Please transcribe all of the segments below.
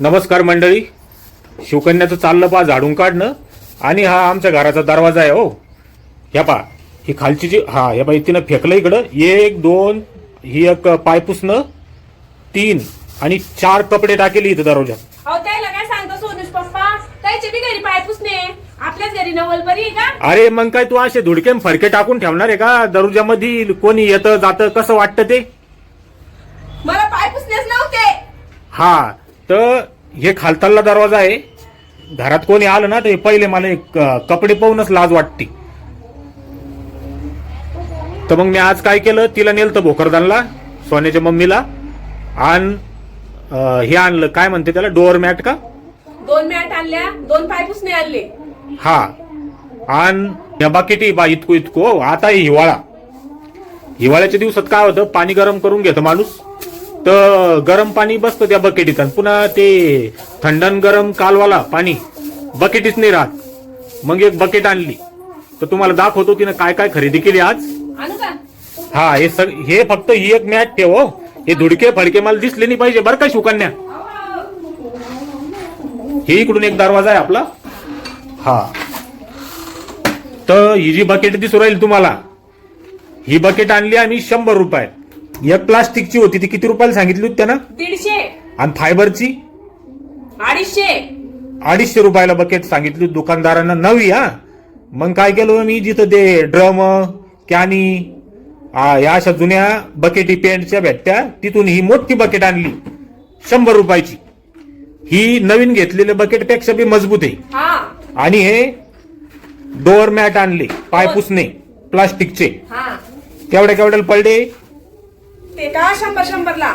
नमस्कार मंडळी. शिवकन्याचं चाललं पा झाडून काढणं. आणि हा आमच्या घराचा दरवाजा आहे हो. ह्या पा ही खालची जी हा ह्या बाई तिनं फेकलं इकडं. एक दोन ही एक पाय पुसणं. तीन आणि चार कपडे टाकेले इथं दरवाजात अहो त्याला काय सांगतो सोनुष पप्पा? त्याची बी घरी पाय पुसणे. आपल्याच घरी नवल बरी आहे का? अरे मग काय तू असे धुडके न फडके टाकून ठेवणार आहे का? दरवाजामध्ये कोणी येतं जातं कसं वाटतं ते? मला पाय पुसणेच नव्हते. हा तर हे खालताल्ला दरवाजा आहे. घरात कोणी आलं ना तर हे पहिले मला एक, कपडे पाहूनच लाज वाटते. तर मग मी आज काय केलं? तिला नेलं भोकरदानला सोन्याच्या मम्मीला. आणि हे आणलं. काय म्हणते त्याला? डोअर मॅट का? दोन मॅट आणल्या दोन पाय पुसणे आणले. हा. आणि या बाकीटी बा इतको इतको आता हे हिवाळा. हिवाळ्याच्या दिवसात काय होतं? पाणी गरम करून घेतं माणूस. तर गरम पाणी बसतं त्या बकेटीत आणि पुन्हा ते थंडन गरम कालवाला पाणी बकेटीच नाही राहत. मग एक बकेट आणली. तर तुम्हाला दाखवतो तिनं काय काय खरेदी केली आज. हा हे सग हे फक्त ही एक मॅट ठेव हो. हे धुडके फडके मला दिसले नाही पाहिजे बरं का शिवकन्या हे इकडून एक दरवाजा आहे आपला. हा. तर ही जी बकेट दिसू राहील तुम्हाला ही बकेट आणली आम्ही शंभर रुपयात एक प्लास्टिकची होती ती किती रुपयाला सांगितली होती त्यानं? दीडशे. आणि फायबरची? अडीचशे. अडीचशे रुपयाला बकेट सांगितली होती दुकानदारांना. नवी हा? मग काय केलं मी जिथं ते ड्रम कॅनी आ, या अशा जुन्या बकेटी पेंटच्या भेटत्या तिथून ही मोठी बकेट आणली. शंभर रुपयाची. ही नवीन घेतलेल्या बकेटपेक्षा बी मजबूत आहे. हा. आणि हे डोअर मॅट आणले पाय पुसणे प्लास्टिकचे केवढ्या केवढ्याला पडले? ते का शंभर शंभरला?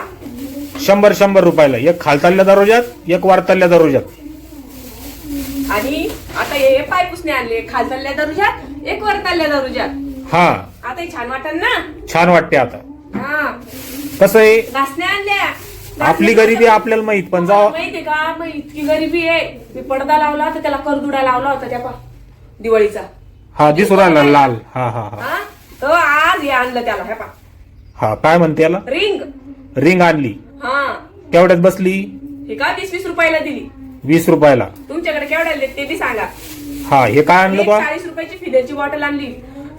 शंभर शंभर रुपयाला. एक खालताल्या दरवाजात एक वारताल्या दरवाजात आणि आता हे पाय पुसणे आणले. खालतल्या दरुजात एक वरतल्या दरुजात हा. आता हे छान वाटन ना? छान वाटते आता. हा. कसं आहे? घासण्या आणल्या आपली गरिबी आपल्याला माहीत पण जाव. माहितीये का? मग इतकी गरिबी आहे. मी पडदा लावला तर त्याला करदुडा लावला होता त्या पा दिवाळीचा. हा दिसू राहिला लाल. हा हा हा. हा? तर आज हे आणलं त्याला हे पा हा काय म्हणते याला? रिंग. रिंग आणली. हा. केवढ्यात बसली? हे का वीस वीस रुपयाला दिली? वीस रुपयाला. तुमच्याकडे केवढ्या आले ते बी सांगा. हा हे काय आणलं एक बा? चाळीस रुपयाची फिनेलची बॉटल आणली.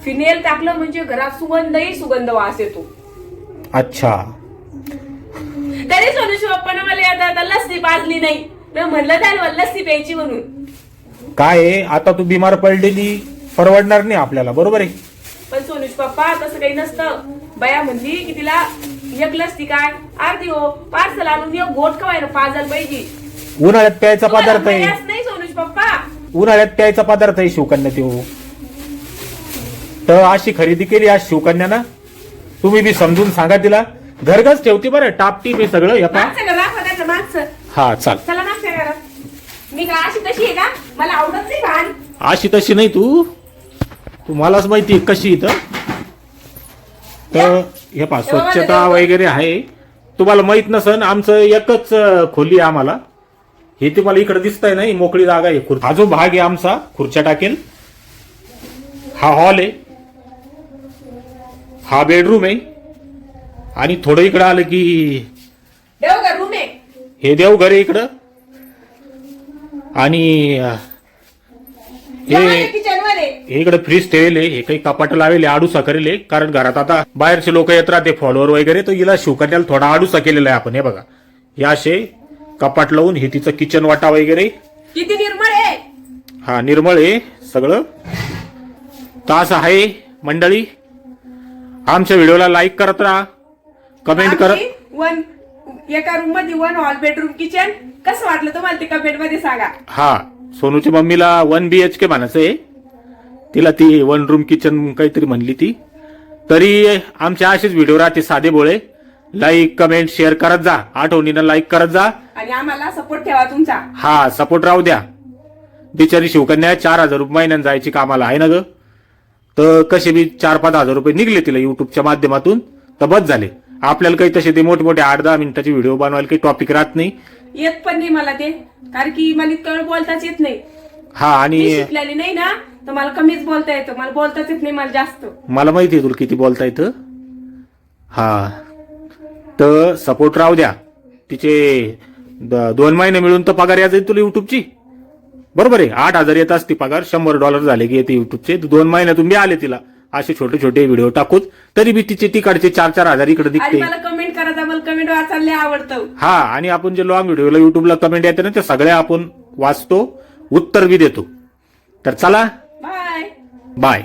फिनेल टाकलं म्हणजे घरात सुगंधही सुगंध वास येतो. अच्छा. तरी सोनू शिवप्पानं मला आता आता लस्सी पाजली नाही. मी म्हणलं त्याला लस्सी प्यायची म्हणून. काय आहे आता तू बिमार पडलेली परवडणार नाही आपल्याला बरोबर आहे? पण सोनुष पप्पा तसं काही नसतं. बया म्हणली की तिला एक लस्सी काय? अर्धी हो. पार्सल आणून एक घोट खवायला पाजायला पाहिजे. उन्हाळ्यात प्यायचा तुम्हाला पदार्थ आहे. नाही सोनुष पप्पा. उन्हाळ्यात प्यायचा पदार्थ आहे शिवकन्या तो तर अशी खरेदी केली आज शिवकन्यानं. तुम्ही बी समजून सांगा तिला. घरगच ठेवते बरं. टापटी मी सगळं. या पा मागचं का? दाखवा त्याचं मागचं. हा चाल. चला मागच्या घरात. मी का अशी तशी आहे का? मला आवडत नाही भान. अशी तशी नाही तू. तू मलाच माहिती आहे कशी इथं तर हे पा स्वच्छता वगैरे आहे. तुम्हाला माहीत नसन आमचं एकच खोली आहे आम्हाला. हे तुम्हाला इकडे दिसतंय ना ही मोकळी जागा आहे हा जो भाग आहे आमचा खुर्च्या टाकेल हा हॉल आहे. हा बेडरूम आहे. आणि थोडं इकडं आलं की हे देवघर आहे इकडं. आणि हे किचन इकडे फ्रीज ठेवले हे काही कपाट लावले आडूसा करेले कारण घरात आता बाहेरचे लोक येत राहते फॉलोअर वगैरे तर हिला शिवकन्याला थोडा आडूसा केलेला आहे आपण हे बघा. हे असे कपाट लावून हे तिचं किचन वाटा वगैरे. किती निर्मळ आहे. हा निर्मळ आहे सगळं. तर असं आहे मंडळी. आमच्या व्हिडिओला लाईक करत राहा. कमेंट करत आमची वन एका रूममध्ये वन हॉल बेडरूम किचन कसं वाटलं तुम्हाला ते कमेंटमध्ये सांगा. हा. सोनूच्या मम्मीला वन बी एच के म्हणायचं आहे. तिला ती वन रूम किचन काहीतरी म्हणली ती. तरी आमचे असेच व्हिडिओ राहते साधे बोळे. लाईक कमेंट शेअर करत जा. आठवणीनं लाईक करत जा. आणि आम्हाला सपोर्ट ठेवा तुमचा. हा सपोर्ट राहू द्या. बिचारी शिवकन्या चार हजार रुपये महिन्यानं जायची कामाला आहे ना ग? तर कसे बी चार पाच हजार रुपये निघले तिला युट्यूबच्या माध्यमातून. तर बस झाले. आपल्याला काही तसे ते मोठे मोठे आठ दहा मिनिटाचे व्हिडिओ बनवायला काही टॉपिक राहत नाही. येत पण नाही मला ते. कारण की मला इतकं वेळ बोलताच येत नाही. हा मी आणि शिकलेली नाही ना तर मला कमीच बोलता येतं. मला बोलताच येत नाही मला जास्त. मला माहिती आहे तुला किती बोलता येतं? हा. तर सपोर्ट राहू द्या. तिचे द- दोन महिने मिळून तर पगार यायचा तुला युट्यूबची बरोबर आहे. आठ हजार येत असते पगार शंभर डॉलर झाले की येते युट्यूबचे दोन महिन्यातून मी आले तिला. असे छोटे छोटे व्हिडिओ टाकूच तरी बी तिचे तिकडचे चार चार हजार इकडे आणि दिसते मला कमेंट करायचा मला कमेंट वाचायला लय आवडतं. हा आणि आपण जे लॉंग व्हिडिओला युट्यूबला कमेंट येते ना ते सगळ्या आपण वाचतो उत्तर बी देतो. तर चला बाय बाय